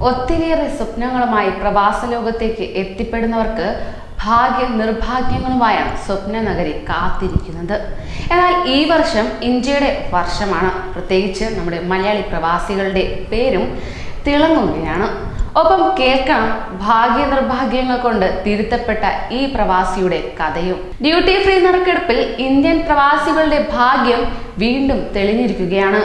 ഒത്തിരിയേറെ സ്വപ്നങ്ങളുമായി പ്രവാസ ലോകത്തേക്ക് എത്തിപ്പെടുന്നവർക്ക് ഭാഗ്യ നിർഭാഗ്യങ്ങളുമായാണ് സ്വപ്ന നഗരി കാത്തിരിക്കുന്നത്. എന്നാൽ ഈ വർഷം ഇന്ത്യയുടെ വർഷമാണ്. പ്രത്യേകിച്ച് നമ്മുടെ മലയാളി പ്രവാസികളുടെ പേരും തിളങ്ങുകയാണ്. ഒപ്പം കേൾക്കണം ഭാഗ്യ നിർഭാഗ്യങ്ങൾ കൊണ്ട് തിരുത്തപ്പെട്ട ഈ പ്രവാസിയുടെ കഥയും. ഡ്യൂട്ടി ഫ്രീ നറുക്കെടുപ്പിൽ ഇന്ത്യൻ പ്രവാസികളുടെ ഭാഗ്യം വീണ്ടും തെളിഞ്ഞിരിക്കുകയാണ്.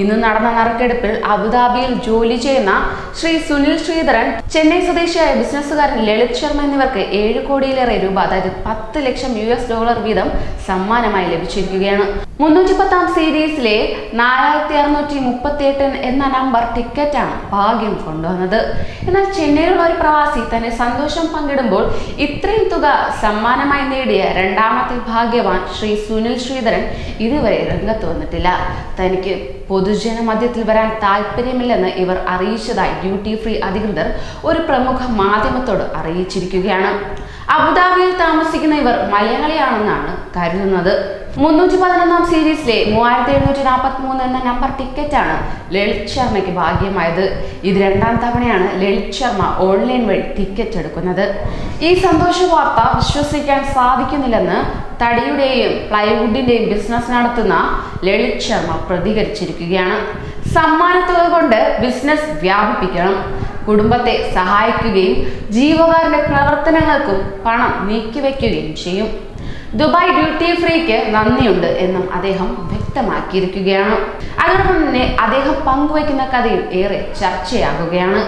ഇന്ന് നടന്ന നറുക്കെടുപ്പിൽ അബുദാബിയിൽ ജോലി ചെയ്യുന്ന ശ്രീ സുനിൽ ശ്രീധരൻ ചെന്നൈ സ്വദേശിയായ ബിസിനസ്സുകാരൻ ലളിത് ശർമ്മ എന്നിവർക്ക് ഏഴ് കോടിയിലേറെ രൂപ അതായത് പത്ത് ലക്ഷം യു ഡോളർ വീതം സമ്മാനമായി ലഭിച്ചിരിക്കുകയാണ്. മുന്നൂറ്റി പത്താം സീരീസിലെ നാലായിരത്തി അറുന്നൂറ്റി മുപ്പത്തി എട്ട് എന്ന നമ്പർ ടിക്കറ്റാണ് ഭാഗ്യം കൊണ്ടുവന്നത്. എന്നാൽ ചെന്നൈയിലുള്ള ഒരു പ്രവാസി തന്നെ സന്തോഷം പങ്കിടുമ്പോൾ ഇത്രയും തുക സമ്മാനമായി നേടിയ രണ്ടാമത്തെ ഭാഗ്യവാൻ ശ്രീ സുനിൽ ശ്രീധരൻ ഇതുവരെ രംഗത്ത് വന്നിട്ടില്ല. തനിക്ക് പൊതുജന മധ്യത്തിൽ വരാൻ താല്പര്യമില്ലെന്ന് ഇവർ അറിയിച്ചതായി ഡ്യൂട്ടി ഫ്രീ അധികൃതർ ഒരു പ്രമുഖ മാധ്യമത്തോട് അറിയിച്ചിരിക്കുകയാണ്. അബുദാബിയിൽ താമസിക്കുന്ന ഇവർ മലയാളിയാണെന്നാണ് കരുതുന്നത്. മുന്നൂറ്റി പതിനൊന്നാം സീരീസിലെ മൂവായിരത്തി എഴുന്നൂറ്റി നാൽപ്പത്തി മൂന്ന് എന്ന നമ്പർ ടിക്കറ്റാണ് ലളിത് ശർമ്മയ്ക്ക് ഭാഗ്യമായത്. ഇത് രണ്ടാം തവണയാണ് ലളിത് ശർമ്മ ഓൺലൈൻ വഴി ടിക്കറ്റ് എടുക്കുന്നത്. ഈ സന്തോഷ വാർത്ത വിശ്വസിക്കാൻ സാധിക്കുന്നില്ലെന്ന് തടിയുടെയും പ്ലൈവുഡിന്റെയും ബിസിനസ് നടത്തുന്ന ലളിത് ശർമ്മ പ്രതികരിച്ചിരിക്കുകയാണ്. സമ്മാനത്തുക കൊണ്ട് ബിസിനസ് വ്യാപിപ്പിക്കണം. കുടുംബത്തെ സഹായിക്കുകയും ജീവകാരുടെ പ്രവർത്തനങ്ങൾക്കും പണം നീക്കിവെക്കുകയും ചെയ്യും. ദുബായ് ഡ്യൂട്ടി ഫ്രീക്ക് നന്ദിയുണ്ട് എന്നും അദ്ദേഹം വ്യക്തമാക്കിയിരിക്കുകയാണ്. അതോടൊപ്പം തന്നെ അദ്ദേഹം പങ്കുവയ്ക്കുന്ന കഥയും ഏറെ ചർച്ചയാകുകയാണ്.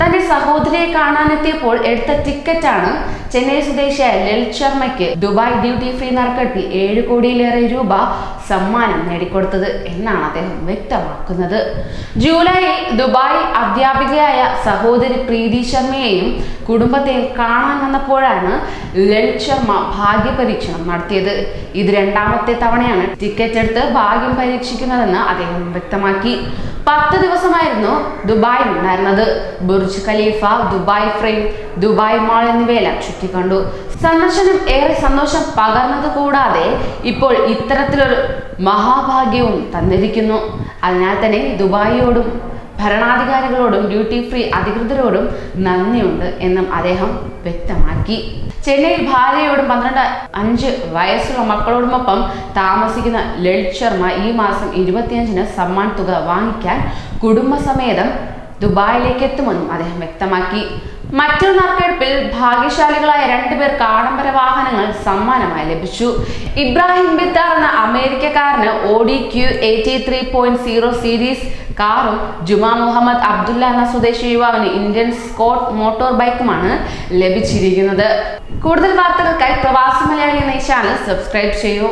തന്റെ സഹോദരിയെ കാണാനെത്തിയപ്പോൾ എടുത്ത ടിക്കറ്റാണ് ചെന്നൈ സ്വദേശിയായ ലളിത് ശർമ്മയ്ക്ക് ദുബായ് ഡ്യൂട്ടി ഫ്രീ നറുക്കെടുപ്പിൽ ഏഴ് കോടിയിലേറെ രൂപ സമ്മാനം നേടിക്കൊടുത്തത് എന്നാണ് അദ്ദേഹം വ്യക്തമാക്കുന്നത്. ജൂലൈയിൽ ദുബായ് അധ്യാപികയായ സഹോദരി പ്രീതി ശർമ്മയെയും കുടുംബത്തെയും കാണാൻ വന്നപ്പോഴാണ് ലളിത് ശർമ്മ ഭാഗ്യ പരീക്ഷണം നടത്തിയത്. ഇത് രണ്ടാമത്തെ തവണയാണ് ടിക്കറ്റ് എടുത്ത് ഭാഗ്യം പരീക്ഷിക്കുന്നതെന്ന് അദ്ദേഹം വ്യക്തമാക്കി. പത്ത് ദിവസമായിരുന്നു ദുബായിൽ ഉണ്ടായിരുന്നത്. Burj Khalifa Dubai Frame Dubai Mall എന്നിവയെല്ലാം ചുറ്റിക്കണ്ടു സന്ദർശനം ഏറെ സന്തോഷം പകർന്നത് കൂടാതെ ഇപ്പോൾ ഇത്തരത്തിലൊരു മഹാഭാഗ്യവും തന്നിരിക്കുന്നു. അതിനാൽ തന്നെ ദുബായിയോടും ഭരണാധികാരികളോടും ഡ്യൂട്ടി ഫ്രീ അധികൃതരോടും നന്ദിയുണ്ട് എന്നും അദ്ദേഹം വ്യക്തമാക്കി. ചെന്നൈയിൽ ഭാര്യയോടും പന്ത്രണ്ട് അഞ്ച് വയസ്സുള്ള മക്കളോടുമൊപ്പം താമസിക്കുന്ന ലളിത് ശർമ്മ ഈ മാസം ഇരുപത്തിയഞ്ചിന് സമ്മാൻ തുക വാങ്ങിക്കാൻ കുടുംബസമേതം ദുബായിലേക്ക് എത്തുമെന്നും അദ്ദേഹം വ്യക്തമാക്കി. മറ്റൊരു നറുക്കെടുപ്പിൽ ഭാഗ്യശാലികളായ രണ്ടുപേർക്ക് ആഡംബര വാഹനങ്ങൾ സമ്മാനമായി ലഭിച്ചു. ഇബ്രാഹിം ബിത്താർ എന്ന അമേരിക്കക്കാരന് Audi Q eighty three point zero series കാറും ജുമാ മുഹമ്മദ് അബ്ദുല്ല എന്ന സ്വദേശി യുവാവിന് ഇന്ത്യൻ സ്കോട്ട് മോട്ടോർ ബൈക്കുമാണ് ലഭിച്ചിരിക്കുന്നത്. കൂടുതൽ വാർത്തകൾക്കായി പ്രവാസി മലയാളി എന്ന ഈ ചാനൽ സബ്സ്ക്രൈബ് ചെയ്യൂ.